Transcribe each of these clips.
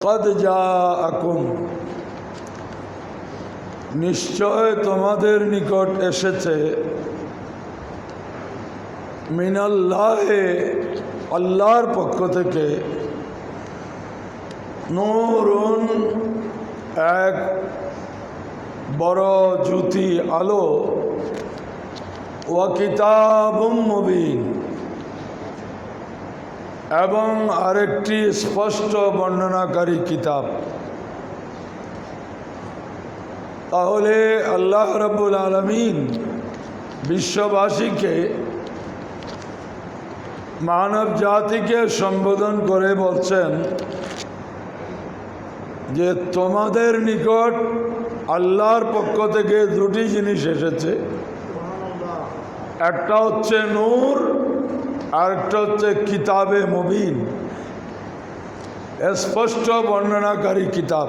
কদ যা আকুম নিশ্চয় তোমাদের নিকট এসেছে। মিনাল্লাহে, আল্লাহর পক্ষ থেকে নূরুন এক বড় জ্যোতি আলো। ওয়া কিতাবুম মুবিন। এবং আরেকটি স্পষ্ট বর্ণনাকারী কিতাব। তাহলে আল্লাহ রব্বুল আলমিন বিশ্ববাসীকে মানব জাতিকে সম্বোধন করে বলছেন যে, তোমাদের নিকট আল্লাহর পক্ষ থেকে দুটি জিনিস এসেছে। একটা হচ্ছে নূর আরেকটা হচ্ছে কিতাবে মুবিন। স্পষ্ট বর্ণনাকারী কিতাব।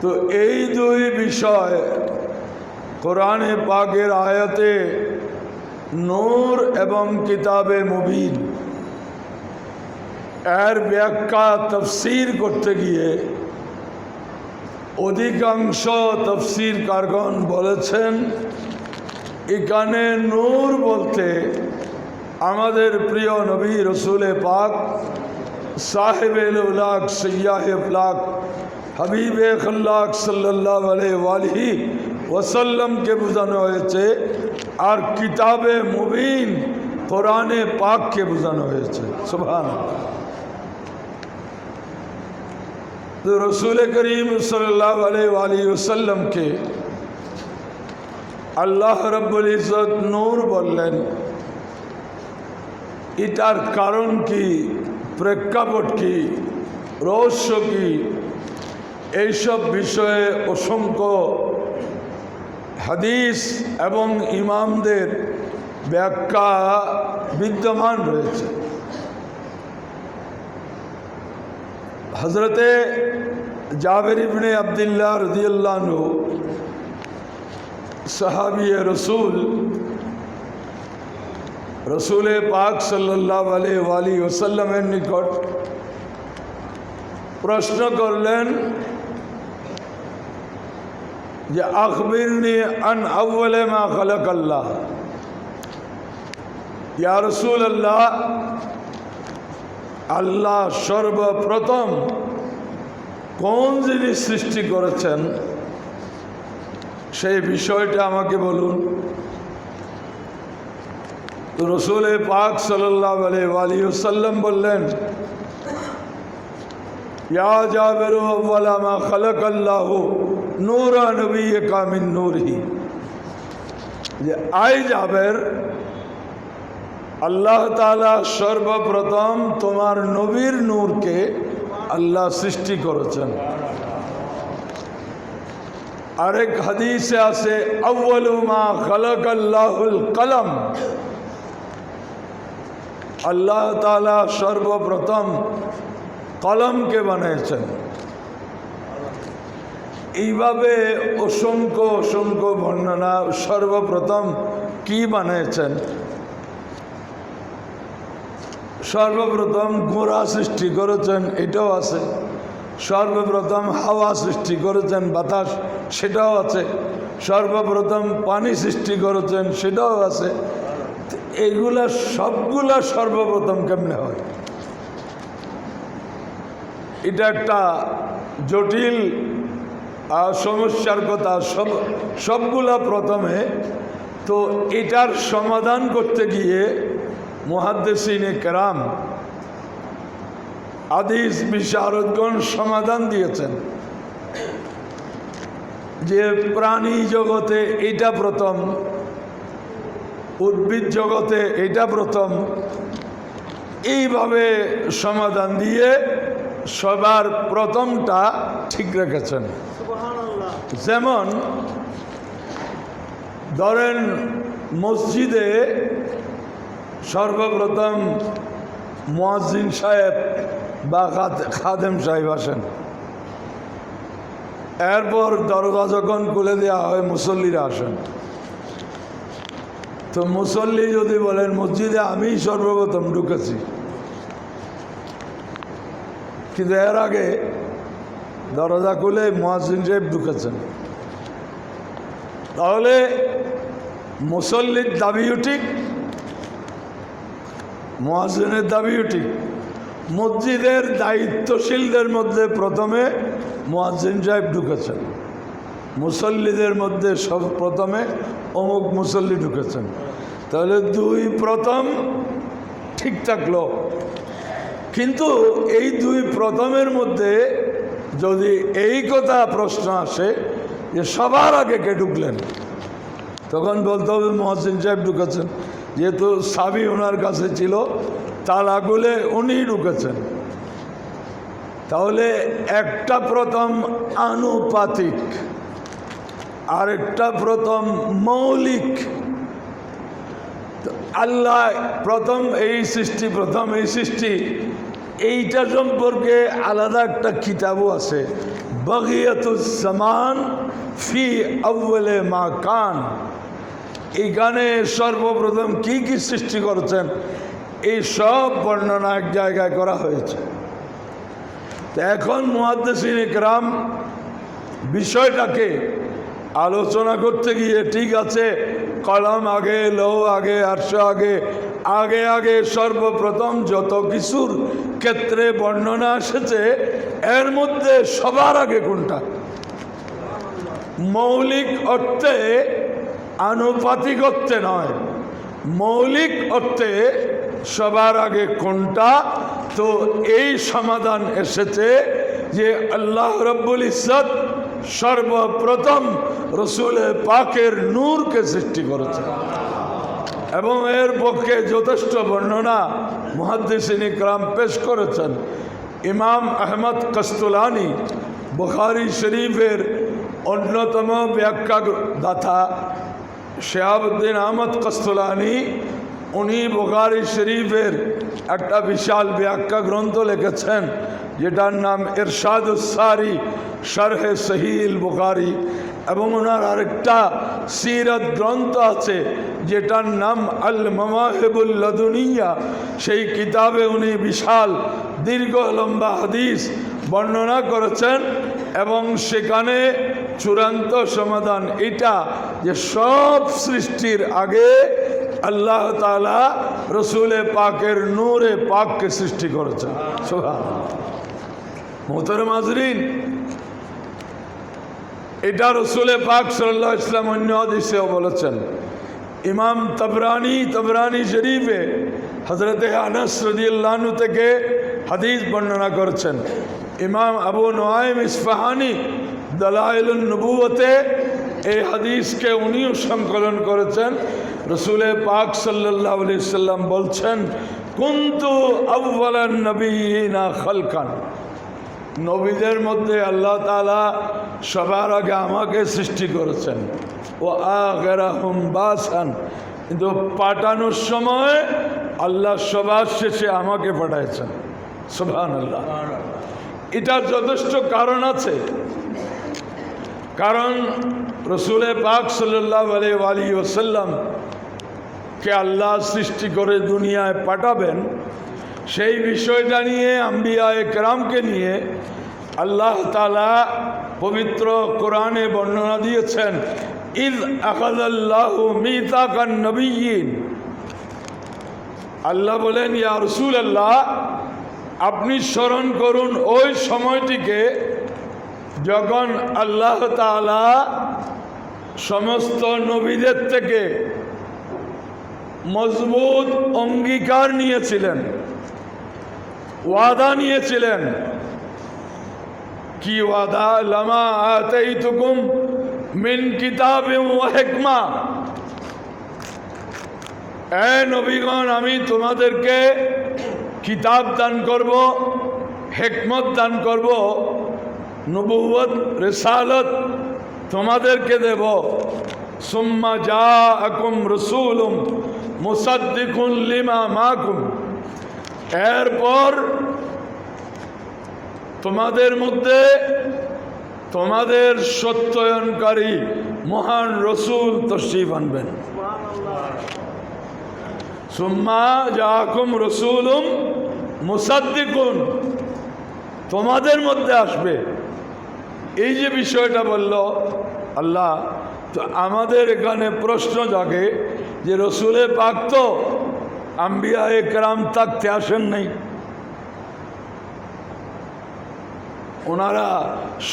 তো এই দুই বিষয় কোরআনে পাকের আয়াতে নূর এবং কিতাবে মুবিন। এর ব্যাখ্যা তফসির করতে গিয়ে অধিকাংশ তফসির কারগণ বলেছেন এখানে নূর বলতে আমাদের প্রিয় নবী রসুলে পাক, সাহেব উলাক সৈয়াহ ফ্লাক, হাবিব খল্লাক সাল্লাহ আলহি ওসাল্লামকে বোঝানো হয়েছে আর কিতাবে মুবিন কোরআনে পাককে বোঝানো হয়েছে। সুভান তো রসুল করিম সাল্লাহ আলি ওসাল্লামকে আল্লাহ রব্বুল ইজত নূর বললেন, এটার কারণ কি? প্রেক্ষাপট কি? রহস্য কি? এইসব বিষয়ে অসংখ্য হাদিস এবং ইমামদের ব্যাখ্যা বিদ্যমান রয়েছে। হজরতে জাবের ইবনে আবদুল্লাহ রদিয়াল্লাহু সাহাবি রসুল রসুল পাক সাল্লাহ আলি ওসাল্লামের নিকট প্রশ্ন করলেন যে, আখবিরনি আন আউ্বলে মা খালক আল্লাহ ইয়া রসুল আল্লাহ আল্লাহ সর্বপ্রথম কোন জিনিস সৃষ্টি করেছেন? সেই বিষয়টা আমাকে বলুন। তো রসুল পাক সাল্লাহ আলী সাল্লাম বললেন, ইয়া জাবেরু আল্লামা খালক আল্লাহ নূরা নবী কামিন নূরহি। যে, আই জাবের, আল্লাহ তালা সর্বপ্রথম তোমার নবীর নূরকে আল্লাহ সৃষ্টি করেছেন। আরেক হাদিসে আছে আউ্বালুমা খালক আল্লাহুল কলম। আল্লাহ তালা সর্বপ্রথম কলমকে বানিয়েছেন। এইভাবে অসংখ্য অসংখ্য বর্ণনা সর্বপ্রথম কি বানিয়েছেন? সর্বপ্রথম গোড়া সৃষ্টি করেছেন, এটাও আছে। সর্বপ্রথম হাওয়া সৃষ্টি করেছেন, বাতাস সেটাও আছে। সর্বপ্রথম পানি সৃষ্টি করেছেন, সেটাও আছে। এগুলা সবগুলা সর্বপ্রথম কেমনে হয়? এটা একটা জটিল সমস্যার কথা। সব, সবগুলা প্রথমে তো এটার সমাধান করতে গিয়ে মহাদ্দেশিনে কেরাম আদিস বিশারদগণ সমাধান দিয়েছেন যে প্রাণী জগতে এটা প্রথম উদ্ভিদ জগতে এটা প্রথম এইভাবে সমাধান দিয়ে সবার প্রথমটা ঠিক রেখেছেন। যেমন ধরেন মসজিদে সর্বপ্রথম মোয়াজিন সাহেব বা খাদেম সাহেব আসেন। এরপর দরজা যখন খুলে দেওয়া হয়, মুসল্লিরা আসেন। তো মুসল্লি যদি বলেন, মসজিদে আমি সর্বপ্রথম ঢুকেছি। কিন্তু এর আগে দরজা খুলে মহাজিন সাহেব ঢুকেছেন। তাহলে মুসল্লির দাবিও ঠিক মহাজিনের দাবিও ঠিক। মসজিদের দায়িত্বশীলদের মধ্যে প্রথমে মহাজিন সাহেব ঢুকেছেন। মুসল্লিদের মধ্যে সব প্রথমে অমুক মুসল্লি ঢুকেছেন। তাহলে দুই প্রথম ঠিক থাকল। কিন্তু এই দুই প্রথমের মধ্যে যদি এই কথা প্রশ্ন আসে যে সবার আগে কে ঢুকলেন, তখন বলতে হবে মহসিন সাহেব ঢুকেছেন। যেহেতু সাবি ওনার কাছে ছিল তালা গুলে উনি ঢুকেছেন। তাহলে একটা প্রথম আনুপাতিক, আরেকটা প্রথম মৌলিক। আল্লাহ প্রথম এই সৃষ্টি, প্রথম এই সৃষ্টি, এইটা সম্পর্কে আলাদা একটা কিতাবও আছে। বগিয়াতুজ্জামান ফি আউ্বলে মা কান। এইখানে সর্বপ্রথম কি কি সৃষ্টি করেছেন? এই সব বর্ণনা এক জায়গায় করা হয়েছে। তো এখন মুহাদ্দিসিন ইকরাম বিষয়টাকে আলোচনা করতে গিয়ে ঠিক আছে, কলম আগে লো আগে আটশ আগে আগে আগে সর্বপ্রথম যত কিছুর ক্ষেত্রে বর্ণনা এসেছে, এর মধ্যে সবার আগে কোনটা? মৌলিক অর্থে আনুপাতিক অর্থে নয়। মৌলিক অর্থে সবার আগে কোনটা? তো এই সমাধান এসেছে যে আল্লাহ রব্বুল ইসত সর্বপ্রথম রসুল পাকের নূরকে সৃষ্টি করেছে। এবং এর পক্ষে যথেষ্ট বর্ণনা মহাদ্দিসিন ইকরাম পেশ করেছেন। ইমাম আহমদ কস্তুলানি বুখারি শরীফের অন্যতম ব্যাখ্যা দাতা শেহাবুদ্দিন আহমদ কস্তুলানি উনি বুখারি শরীফের একটা বিশাল ব্যাখ্যা গ্রন্থ লিখেছেন, যেটার নাম এরশাদুসারি শারহে সহিল বুখারি, এবং ওনার আরেকটা সিরত গ্রন্থ আছে, যেটার নাম আল মামাহেবুল লদুনিয়া। সেই কিতাবে উনি বিশাল, দীর্ঘ, লম্বা হাদিস বর্ণনা করেছেন, এবং সেখানে চূড়ান্ত সমাধান এটা যে সব সৃষ্টির আগে আল্লাহ তালা রসুলে পাকের নূরে পাককে সৃষ্টি করেছেন। সোহা মোহতর মাজরিন। এটা রসুলে পাক সাল্লাহ ইসলাম অন্য হাদিসেও বলেছেন। ইমাম তবরানি তবরানি শরীফে হজরত আনস রদিয়াল্লাহনু থেকে হাদিস বর্ণনা করেছেন। ইমাম আবু নোয়াইম ইসফাহানি দলাইল নবুয়তে এই হাদিসকে উনিও সংকলন করেছেন। রসুলে পাক সাল্লাহ আলি সাল্লাম বলছেন কুন্তু আউ্বাল নবীনা খলকান। নবীদের মধ্যে আল্লাহ তালা সবার আগে আমাকে সৃষ্টি করেছেন। ও আগেরাহুম বাসান। কিন্তু পাঠানোর সময় আল্লাহ সবার শেষে আমাকে পাঠাইছেন। সোভান আল্লাহ এটার যথেষ্ট কারণ আছে। কারণ রসুলে পাক সাল্লাহ আলি ওসাল্লাম কে আল্লাহ সৃষ্টি করে দুনিয়ায় পাঠাবেন, সেই বিষয়টা নিয়ে আম্বিয়া একরামকে নিয়ে আল্লাহ তালা পবিত্র কোরআনে বর্ণনা দিয়েছেন, ইদ আকাদাল্লাহ মিতাকান নবীন আল্লাহ বলেন, ইয়া রসুল আল্লাহ আপনি স্মরণ করুন ওই সময়টিকে যখন আল্লাহ তালা সমস্ত নবীদের থেকে মজবুত অঙ্গীকার নিয়েছিলেন, ওয়াদা নিয়েছিলেন। কি ওয়াদা? লামা আতেই তুকুম মিন কিতাব হেকমা। এ নবীগণ, আমি তোমাদেরকে কিতাব দান করব, হেকমত দান করব নবুয়ত রেসালত তোমাদেরকে দেব। সুম্মা যা আকুম রসুলুম মুসাদ্দিকুন লিমা মাকুম। এরপর তোমাদের মধ্যে তোমাদের সত্যায়নকারী মহান রসুল তশরিফ আনবেন। সুম্মা জাকুম রসুলুম মুসাদ্দিকুন। তোমাদের মধ্যে আসবে। এই যে বিষয়টা বলল, আল্লাহ, তো আমাদের এখানে প্রশ্ন জাগে যে রসুলে পাক তো আম্বিয়া একরাম থাকতে আসেন নাই। ওনারা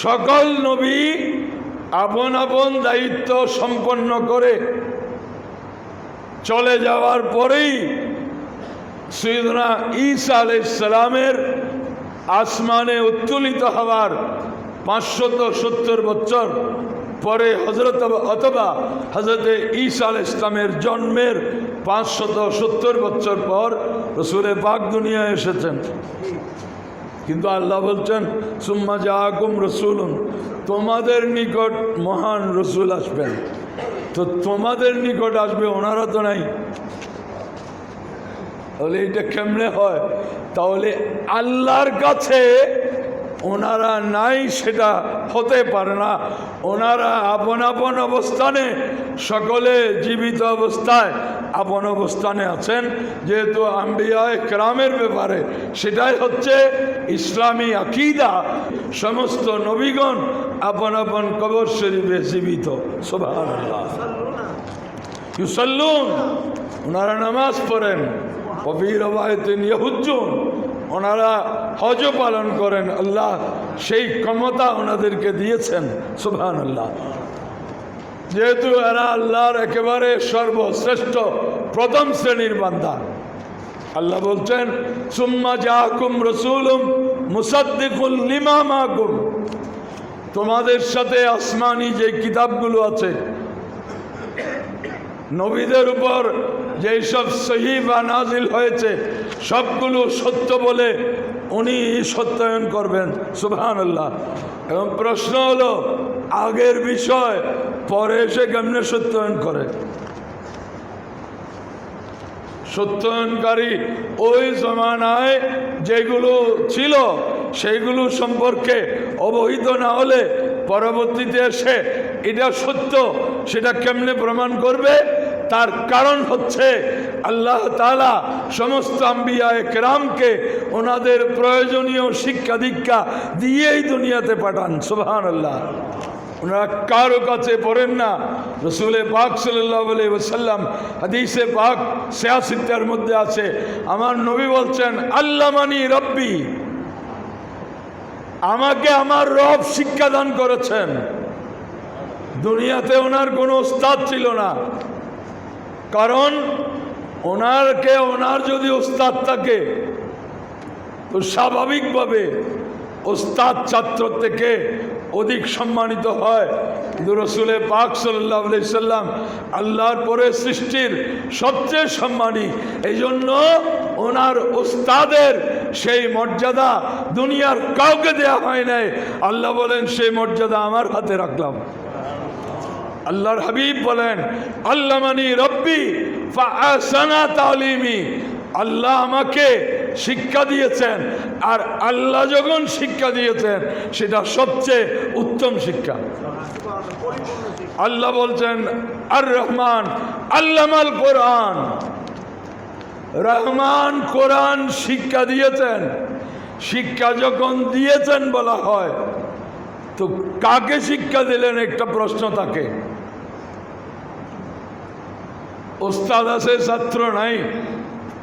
সকল নবী আপন আপন দায়িত্ব সম্পন্ন করে চলে যাওয়ার পরেই সৈদনা ঈসা আলাইসালামের আসমানে উত্তোলিত হওয়ার পাঁচশত সত্তর বছর পরে হজরত অথবা হজরত ঈসা আল ইসলামের জন্মের পাঁচশত সত্তর বছর পর রসুরে পাক দুনিয়া এসেছেন। কিন্তু আল্লাহ বলছেন, সুম্মা জাহাকুম রসুলুন তোমাদের নিকট মহান রসুল আসবেন। তো তোমাদের নিকট আসবে, ওনারা তো নাই। তাহলে এটা কেমনে হয়? তাহলে আল্লাহর কাছে ওনারা নাই সেটা হতে পারে না। ওনারা আপন আপন অবস্থানে, সকলে জীবিত অবস্থায় আপন অবস্থানে আছেন। যেহেতু আম্বিয়ায় ক্রামের ব্যাপারে সেটাই হচ্ছে ইসলামী আকিদা। সমস্ত নবীগণ আপন আপন কবর শরীফে জীবিত। সোভান ইউসাল্লুন, ওনারা নামাজ পড়েন। কবির অবায়তেন ইহুজ্জুন ওনারা হজ পালন করেন, আল্লাহ সেই ক্ষমতা ওনাদেরকে দিয়েছেন সুবহান আল্লাহ যেহেতু এরা আল্লাহর একেবারে সর্বশ্রেষ্ঠ প্রথম শ্রেণির বান্দা। আল্লাহ বলছেন, সুম্মা জাকুম রসুলুম মুসাদ্দিকুল লিমামাকুম তোমাদের সাথে আসমানি যে কিতাবগুলো আছে নবীদের উপর যেই সব সহি বা নাজিল হয়েছে, সবগুলো সত্য বলে উনি সত্যায়ন করবেন সুবহান আল্লাহ এবং প্রশ্ন হলো, আগের বিষয় পরে এসে কেমনে সত্যায়ন করে? সত্যায়নকারী ওই জমানায় যেগুলো ছিল, সেইগুলো সম্পর্কে অবহিত না হলে পরবর্তীতে এসে এটা সত্য, সেটা কেমনে প্রমাণ করবে? তার কারণ হচ্ছে আল্লাহ তালা সমস্ত আম্বিয়া কেরামকে ওনাদের প্রয়োজনীয় শিক্ষা দীক্ষা দিয়েই দুনিয়াতে পাঠান সুবাহান আল্লাহ ওনারা কারও কাছে পড়েন না। রসুলে পাক সাল্লাহ ওসাল্লাম হাদিসে পাক সিয়াসিত্তার মধ্যে আছে, আমার নবী বলছেন আল্লাহ মানি রব্বি, আমাকে আমার রব শিক্ষাদান করেছেন। দুনিয়াতে ওনার কোনো ওস্তাদ ছিল না। কারণ ওনারকে ওনার যদি ওস্তাদ থাকে, তো স্বাভাবিকভাবে ওস্তাদ ছাত্র থেকে অধিক সম্মানিত হয়। রসুলের পাক সাল্লাহ সাল্লাম আল্লাহর পরে সৃষ্টির সবচেয়ে সম্মানী। এই জন্য ওনার ওস্তাদের সেই মর্যাদা দুনিয়ার কাউকে দেয়া হয় নাই। আল্লাহ বলেন, সেই মর্যাদা আমার হাতে রাখলাম। আল্লাহর হাবিব বলেন আল্লাহ মানি রব্বি তালিমি। আল্লাহ আমাকে শিক্ষা দিয়েছেন, আর আল্লাহ যখন শিক্ষা দিয়েছেন, সেটা সবচেয়ে উত্তম শিক্ষা। আল্লাহ বলছেন, আর রহমান, আল্লামাল কোরআন। রহমান কোরআন শিক্ষা দিয়েছেন। শিক্ষা যখন দিয়েছেন বলা হয়, তো কাকে শিক্ষা দিলেন? একটা প্রশ্ন থাকে। ওস্তাদ আছে, ছাত্র নাই।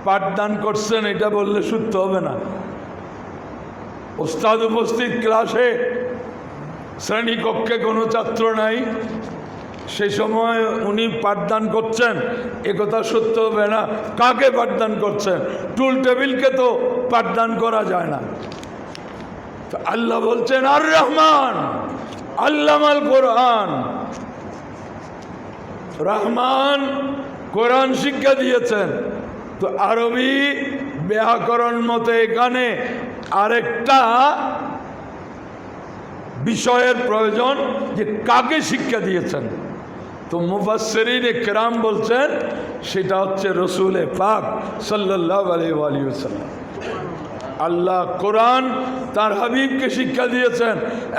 পাঠদান করছেন, এটা বললে সূত্র হবে না। ওস্তাদ উপস্থিত ক্লাসে, শ্রেণীকক্ষে কোনো ছাত্র নাই। সে সময় উনি পাঠদান করছেন একথা সত্য হবে না। কাকে পাঠদান করছেন? টুল টেবিলকে তো পাঠদান করা যায় না। আল্লাহ বলছেন, আর রহমান, আল্লামাল কোরআন। রহমান কোরআন শিক্ষা দিয়েছেন। তো আরবি ব্যাকরণ মতে এখানে আরেকটা বিষয়ের প্রয়োজন যে কাকে শিক্ষা দিয়েছেন। তো মুফাসরিন কেরাম বলছেন, সেটা হচ্ছে রসুলে পাক সাল্লাহ আলী আলী সাল্লাম আল্লাহ কোরআন তার হাবিবকে শিক্ষা দিয়েছেন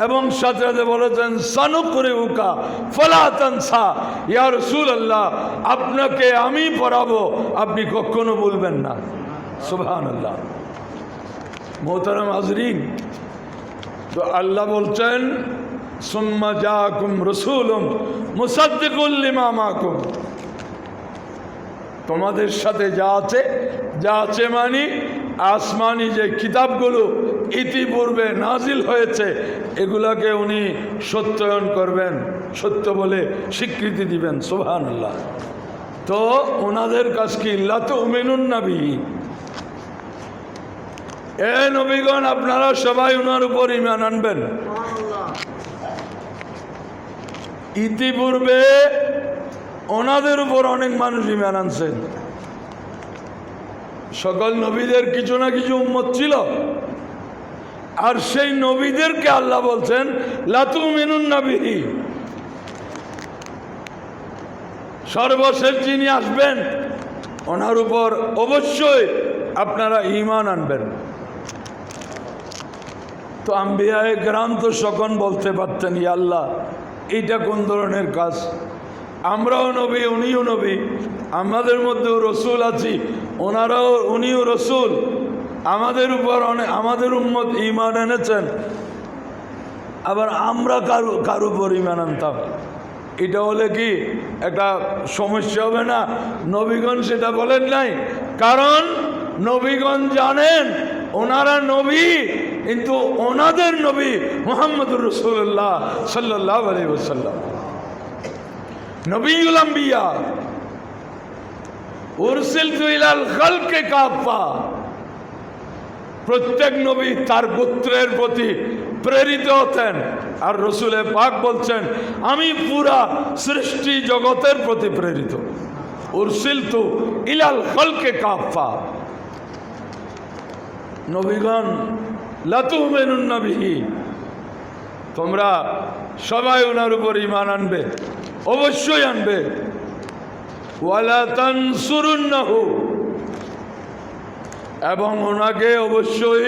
এবং সাথে বলেছেন সানু করে উকা ফলাতানসা ইয়া রসুল আল্লাহ আপনাকে আমি পড়াবো, আপনি কখনো বলবেন না। সুবহান আল্লাহ মোহতারাম হাজরিন, তো আল্লাহ বলছেন, সুম্মা জাকুম রসুলুম মুসাদ্দিকুল্লিমা মাকুম। তোমাদের সাথে যা আছে যা আছে মানি আসমানি যে কিতাবগুলো ইতিপূর্বে নাজিল হয়েছে, এগুলাকে উনি সত্যায়ন করবেন, সত্য বলে স্বীকৃতি দিবেন সোহান আল্লাহ তো ওনাদের কাছ কি? লাত মেনুন নাবি। এ নবীগণ, আপনারা সবাই ওনার উপর ইমান আনবেন। ইতিপূর্বে ওনাদের উপর অনেক মানুষ ইমান আনছেন। সকল নবীদের কিছু না কিছু উম্মত ছিল। আর সেই নবীদেরকে আল্লাহ বলছেন, লাতু মিনুন নাবিহি। সর্বশেষ যিনি আসবেন, ওনার উপর অবশ্যই আপনারা ইমান আনবেন। তো আম্বিয়ায় গ্রাম তো সকন বলতে পারতেন ই আল্লাহ, এইটা কোন ধরনের কাজ? আমরাও নবী, উনিও নবী, আমাদের মধ্যেও রসুল আছি। ওনারাও উনিও রসুল। আমাদের উপর অনেক আমাদের উম্মত ইমান এনেছেন। আবার আমরা কারু কারু উপর ইমান আনতাম। এটা হলে কি একটা সমস্যা হবে না? নবীগণ সেটা বলেন নাই। কারণ নবীগণ জানেন, ওনারা নবী, কিন্তু ওনাদের নবী মোহাম্মদুর রসুল্লাহ সাল্লাহ আলী ওসাল্লাম নবীল আম্বিয়া প্রত্যেক নবী তার পুত্রের প্রতি প্রেরিত হতেন। আর রসুলে পাক বলছেন, আমি পুরা সৃষ্টি জগতের প্রতি প্রেরিত। উরসিল তু ইলাল খলকে কাফা নবীগণ, লাতু মেনুন নবী তোমরা সবাই ওনার উপর ইমান আনবে, অবশ্যই আনবে। এবং ওনাকে অবশ্যই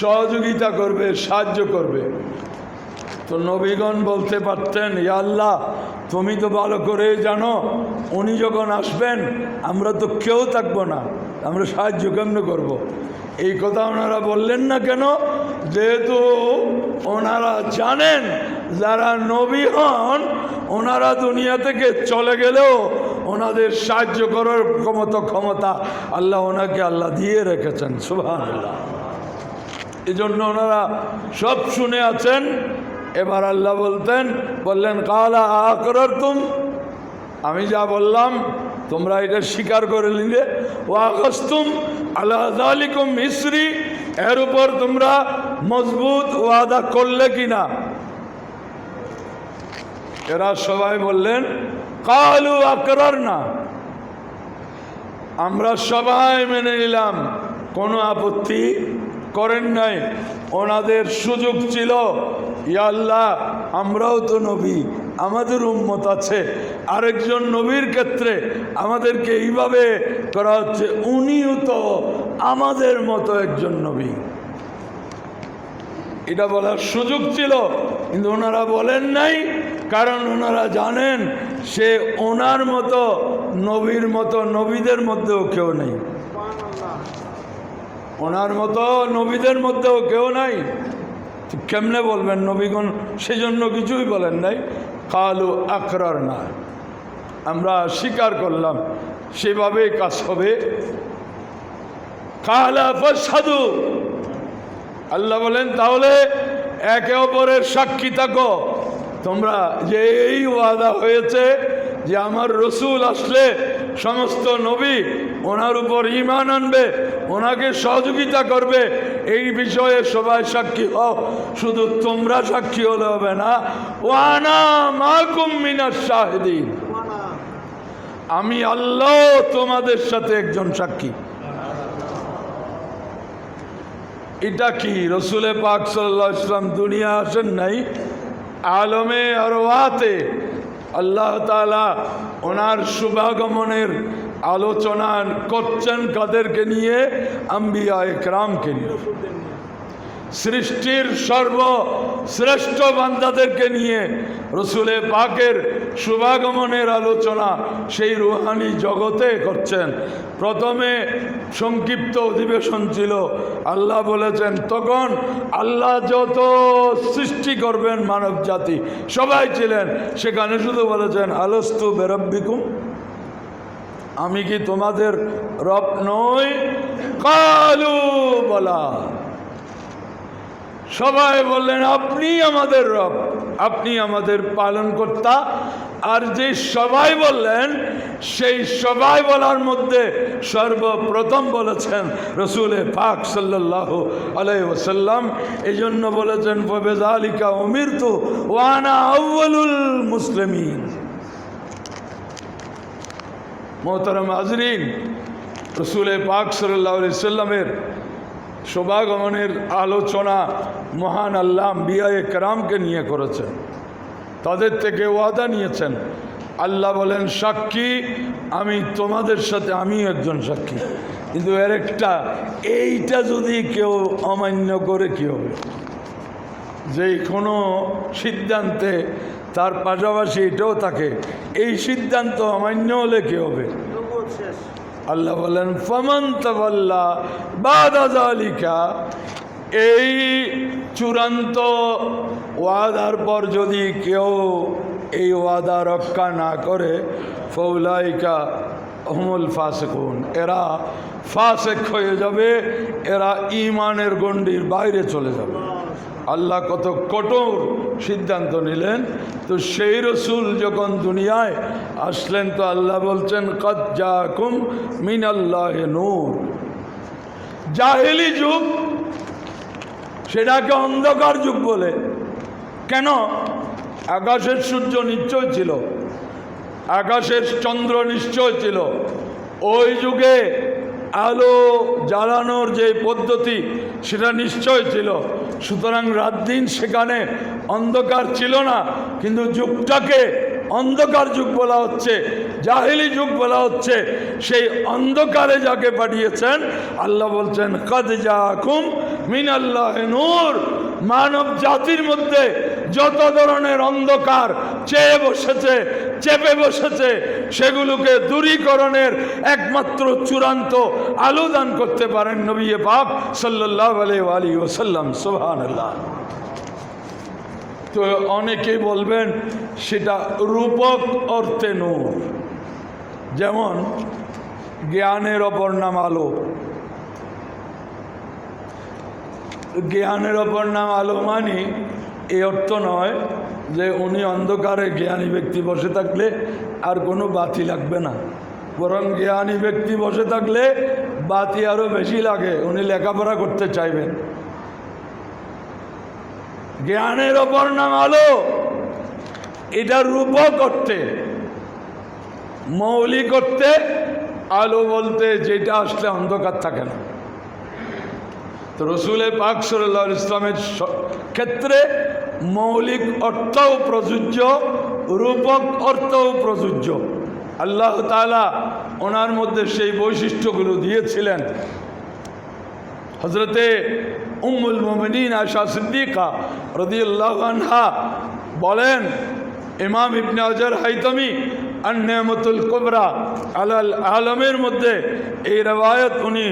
সহযোগিতা করবে, সাহায্য করবে তো নবীগণ বলতে পারতেন আল্লাহ, তুমি তো ভালো করে জানো, উনি যখন আসবেন, আমরা তো কেউ থাকব না, আমরা সাহায্য কেমন করব। এই কথা ওনারা বললেন না কেন? যেহেতু ওনারা জানেন, যারা নবী হন, ওনারা দুনিয়া থেকে চলে গেলেও ওনাদের সাহায্য করার ক্ষমতা ক্ষমতা আল্লাহ ওনাকে আল্লাহ দিয়ে রেখেছেন সুভান আল্লাহ এই জন্য ওনারা সব শুনে আছেন। এবার আল্লাহ বলতেন, বললেন, কালা আকরার তুম আমি যা বললাম তোমরা এটা স্বীকার করে নিলে ও আল্লাহ আলিকুম মিশ্রি এর উপর তোমরা মজবুত ওয়াদা করলে কি না এরা সবাই বললেন, কালু আকরার না আমরা সবাই মেনে নিলাম, কোনো আপত্তি করেন নাই। ওনাদের সুযোগ ছিল। ইয়া আল্লাহ, আমরাও তো নবী, আমাদের উম্মত আছে। আরেকজন নবীর ক্ষেত্রে আমাদেরকে এইভাবে করা হচ্ছে, উনিও তো আমাদের মতো একজন নবী। এটা বলার সুযোগ ছিল, কিন্তু ওনারা বলেন নাই, কারণ ওনারা জানেন, সে ওনার মতো, নবীর মতো, নবীদের মধ্যেও কেউ নেই। ওনার মতো নবীদের মধ্যেও কেউ নাই। কেমনে বলবেন নবীগণ সেজন্য কিছুই বলেন নাই। কালু আকরার না আমরা স্বীকার করলাম, সেভাবেই কাজ হবে। সাধু আল্লাহ বলেন, তাহলে একে অপরের সাক্ষী থাকো। তোমরা যে এই ওয়াদা হয়েছে যে আমার রসুল আসলে সমস্ত নবী ওনার উপর ইমান আনবে, ওনাকে সহযোগিতা করবে। এই বিষয়ে সবাই সাক্ষী হও। শুধু তোমরা সাক্ষী হলে হবে না। ওয়ানা মাকুম শাহিদিন। আমি আল্লাহ তোমাদের সাথে একজন সাক্ষী। এটা কি? রসুলে পাক সাল্লাহ ইসলাম দুনিয়া আসেন নাই? আলমে আর ওয়াতে আল্লাহ তালা ওনার শুভাগমনের আলোচনা করছেন কাদেরকে নিয়ে আম্বিয়া একরামকে নিয়ে। সৃষ্টির সর্বশ্রেষ্ঠ বান্দাদেরকে নিয়ে রসুলে পাকের শুভাগমনের আলোচনা সেই রুহানি জগতে করছেন। প্রথমে সংক্ষিপ্ত অধিবেশন ছিল। আল্লাহ বলেছেন, তখন আল্লাহ যত সৃষ্টি করবেন মানব জাতি, সবাই ছিলেন। সেখানে শুধু বলেছেন, আলস্তু বেরব্বিকুম, আমি কি তোমাদের রব নই? কালু, বলা। সবাই বললেন, আপনি আমাদের রব, আপনি আমাদের পালনকর্তা। আর যে সবাই বললেন, সেই সবাই বলার মধ্যে সর্বপ্রথম বলেছেন রসুলে পাক সাল্লাহ আলাই ওসাল্লাম এই জন্য বলেছেন ফবেজ আলিকা অমির তো ওয়ানা আউ্বলুল মুসলিমিন। মোহতারাম আজরিন রসুলে পাক সাল্লাহ সাল্লামের শোভাগমনের আলোচনা মহান আল্লাহ বিয়ায়ে কেরামকে নিয়ে করেছেন। তাদের থেকে ওয়াদা নিয়েছেন। আল্লাহ বলেন, সাক্ষী, আমি তোমাদের সাথে আমি একজন সাক্ষী। কিন্তু এর একটা, এইটা যদি কেউ অমান্য করে কী হবে? যে কোনো সিদ্ধান্তে তার পাশাপাশি এটাও থাকে, এই সিদ্ধান্ত অমান্য হলে কী হবে? আল্লাহ বলেন ফমন তবল্লা বাদালিকা এই চূড়ান্ত ওয়াদার পর যদি কেউ এই ওয়াদা রক্ষা না করে ফৌলাইকা হুমুল ফাসেকুন। এরা ফাসেক হয়ে যাবে, এরা ইমানের গণ্ডির বাইরে চলে যাবে। আল্লাহ কত কঠোর সিদ্ধান্ত নিলেন। তো সেই রসুল যখন দুনিয়ায় আসলেন, তো আল্লাহ বলছেন, কদ জাকুম মিন আল্লাহ নূর। জাহেলি যুগ, সেটাকে অন্ধকার যুগ বলে। কেন? আকাশের সূর্য নিশ্চয় ছিল, আকাশের চন্দ্র নিশ্চয় ছিল। ওই যুগে আলো জ্বালানোর যে পদ্ধতি, সেটা নিশ্চয় ছিল। সুতরাং রাত দিন সেখানে অন্ধকার ছিল না, কিন্তু যুগটাকে অন্ধকার যুগ বলা হচ্ছে, জাহিলি যুগ বলা হচ্ছে। সেই অন্ধকারে যাকে পাঠিয়েছেন, আল্লাহ বলছেন, কদ জাকুম মিন আল্লাহ নূর। মানব জাতির মধ্যে যত ধরনের অন্ধকার চেয়ে বসেছে, চেপে বসেছে, সেগুলোকে দূরীকরণের একমাত্র চূড়ান্ত আলোদান করতে পারেন নবী সাল্লাহ আলী ওসাল্লাম সোহান তো অনেকেই বলবেন, সেটা রূপক অর্থে নূর। যেমন, জ্ঞানের অপর নাম আলো। জ্ঞানের অপর নাম আলো মানি এই অর্থ নয় যে উনি অন্ধকারে জ্ঞানী ব্যক্তি বসে থাকলে আর কোনো বাতি লাগবে না। বরং জ্ঞানী ব্যক্তি বসে থাকলে বাতি আরও বেশি লাগে, উনি লেখাপড়া করতে চাইবেন। জ্ঞানের ওপর নাম আলো এটা রূপ করতে মৌলিক করতে আলো বলতে যেটা আসলে অন্ধকার থাকে না। তো রসুলে পাক সাল্লাহ ইসলামের ক্ষেত্রে মৌলিক অর্থও প্রযোজ্য, রূপক অর্থও প্রযোজ্য। আল্লাহ তালা ওনার মধ্যে সেই বৈশিষ্ট্যগুলো দিয়েছিলেন। হজরতে উম্মুল মোমিনিন আশা সিদ্দিকা রদিউল্লাহ বলেন, ইমাম ইবনে আজর হাইতমি আন্নেমতুল কুবরা আলাল আলমের মধ্যে এই রেওয়ায়ত উনি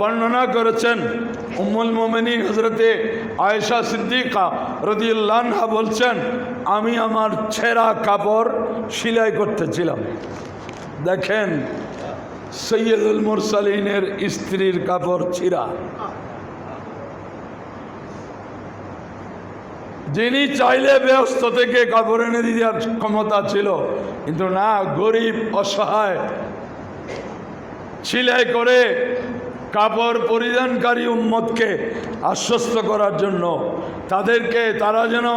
বর্ণনা করেছেন। উম্মুল মোমিনিন হজরতে আয়েশা সিদ্দিকা রদিউল্লাহা বলছেন, আমি আমার ছেঁড়া কাপড় সেলাই করতেছিলাম। দেখেন, সৈয়দুল মুরসালিনের স্ত্রীর কাপড় ছিঁড়া। যিনি চাইলে ব্যস্ত থেকে কাপড় এনে দেওয়ার ক্ষমতা ছিল, কিন্তু না, গরিব, অসহায় ছিলাই করে কাপড় পরিধানকারী উম্মতকে আশ্বস্ত করার জন্য তাদেরকে তারা যেন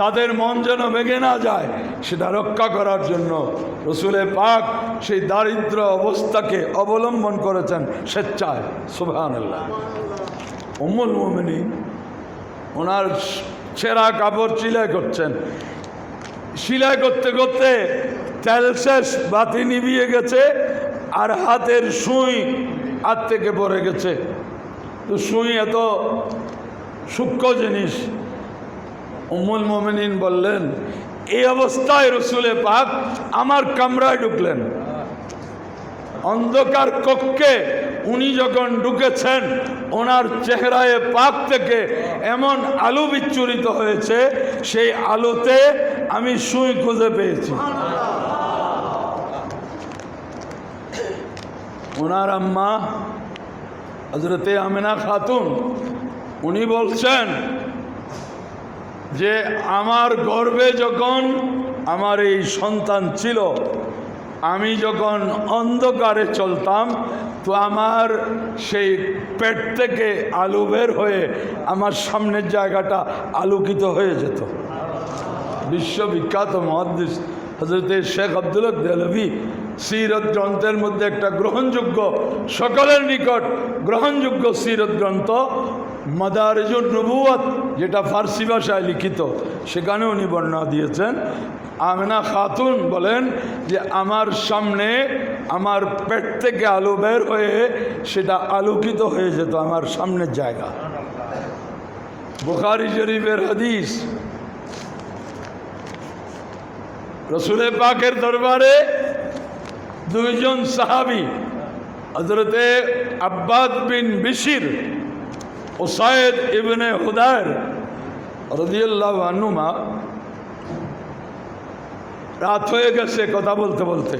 তাদের মন যেন ভেঙে না যায়, সেটা রক্ষা করার জন্য রসুলে পাক সেই দারিদ্র অবস্থাকে অবলম্বন করেছেন স্বেচ্ছায়। আল্লাহ অমল মোমিনী ওনার ছেঁড়া কাপড় সিলাই করছেন। সিলাই করতে করতে তেল শেষ, বাতি নিভিয়ে গেছে, আর হাতের সুই হাত থেকে পড়ে গেছে। তো সুই এত সূক্ষ্ম জিনিস। উম্মুল মোমিনিন বললেন এই অবস্থায় রসুলে পাক আমার কামরায় ঢুকলেন। অন্ধকার কক্ষে উনি যখন ঢুকেছেন, ওনার চেহারায় পাক থেকে এমন আলো বিচ্ছুরিত হয়েছে, সেই আলোতে আমি সুই খুঁজে পেয়েছি। ওনার আম্মা হজরতে আমিনা খাতুন, উনি বলছেন যে আমার গর্বে যখন আমার এই সন্তান ছিল, আমি যখন অন্ধকারে চলতাম, তো আমার সেই পেট থেকে আলু বের হয়ে আমার সামনের জায়গাটা আলোকিত হয়ে যেত। বিশ্ববিখ্যাত মহাদিস হজরত শেখ আব্দুল দেলভি সিরত গ্রন্থের মধ্যে একটা গ্রহণযোগ্য, সকলের নিকট গ্রহণযোগ্য সিরত গ্রন্থ মাদারেজুর নবুয়াত যেটা ফার্সি ভাষায় লিখিত সেখানে উনি বর্ণনা দিয়েছেন। আমেনা খাতুন বলেন যে, আমার সামনে আমার পেট থেকে আলো বের হয়ে সেটা আলোকিত হয়ে যেত, আমার সামনের জায়গা। বুখারি শরীফের হাদিস রসুলে পাকের দরবারে দুইজন সাহাবি হজরতে আব্বাদ বিন বিশির ও সায়েদ ইবনে হুদায়ের রদিয়াল্লাহ আনুমা রাত হয়ে গেছে কথা বলতে বলতে।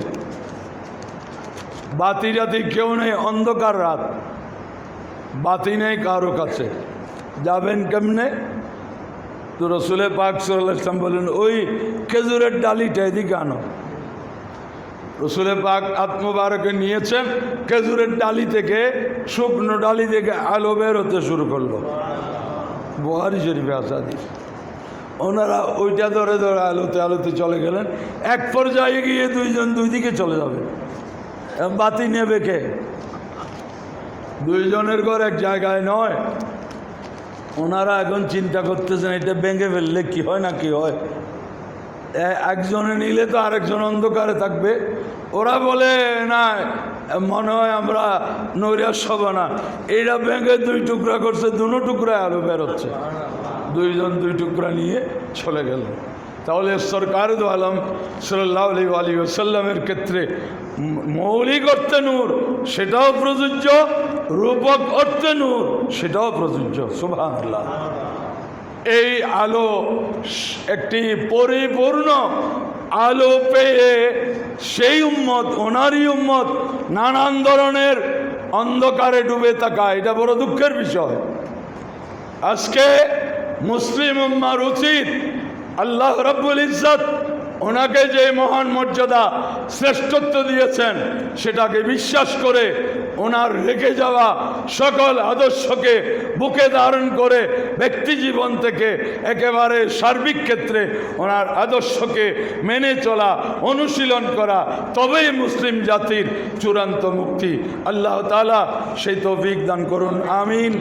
বাতি জাতি কেউ নেই, অন্ধকার রাত। বাতি নেই কারও কাছে। যাবেন কেমনে? তো রসুলে পাক সাল্লাহ ইসলাম বললেন ওই খেজুরের ডালিটা এদিকে আনো। রসুলে পাক আত্মবারকে নিয়েছেন খেজুরের ডালি থেকে শুকনো ডালি থেকে আলো বের হতে শুরু করল। বুহারি শরীফে আসাদি ওনারা ওইটা ধরে ধরে আলোতে আলোতে চলে গেলেন। এক পর্যায়ে গিয়ে দুইজন দুই দিকে চলে যাবে। বাতি নেবে কে? দুইজনের ঘর এক জায়গায় নয়। ওনারা এখন চিন্তা করতেছেন, এটা ভেঙে ফেললে কি হয় না কি হয়? একজনে নিলে তো আরেকজন অন্ধকারে থাকবে। ওরা বলে, না, মনে হয় আমরা নৈরাস হব না। এরা ব্যাংকে দুই টুকরা করছে দুটো টুকরা আলো বেরোচ্ছে। দুইজন দুই টুকরা নিয়ে চলে গেল। তাহলে সরকার আলম সাল্লাহ আলী ওসাল্লামের ক্ষেত্রে মৌলিক অর্থে নূর, সেটাও প্রযোজ্য, রূপক অর্থে নূর, সেটাও প্রযোজ্য। সুভান এই আলো একটি পরিপূর্ণ আলো পেয়ে সেই উম্মত, ওনারই উম্মত, নানান ধরনের অন্ধকারে ডুবে থাকা, এটা বড় দুঃখের বিষয়। আজকে মুসলিম উম্মার উচিত আল্লাহ রব্বুল ইজ্জত ওনাকে যে মহান মর্যাদা শ্রেষ্ঠত্ব দিয়েছেন, সেটাকে বিশ্বাস করে ওনার রেখে যাওয়া সকল আদর্শকে বুকে ধারণ করে ব্যক্তি জীবন থেকে একেবারে সার্বিক ক্ষেত্রে ওনার আদর্শকে মেনে চলা, অনুশীলন করা, তবেই মুসলিম জাতির চূড়ান্ত মুক্তি। আল্লাহ তালা সেই তৌফিক দান করুন, আমিন।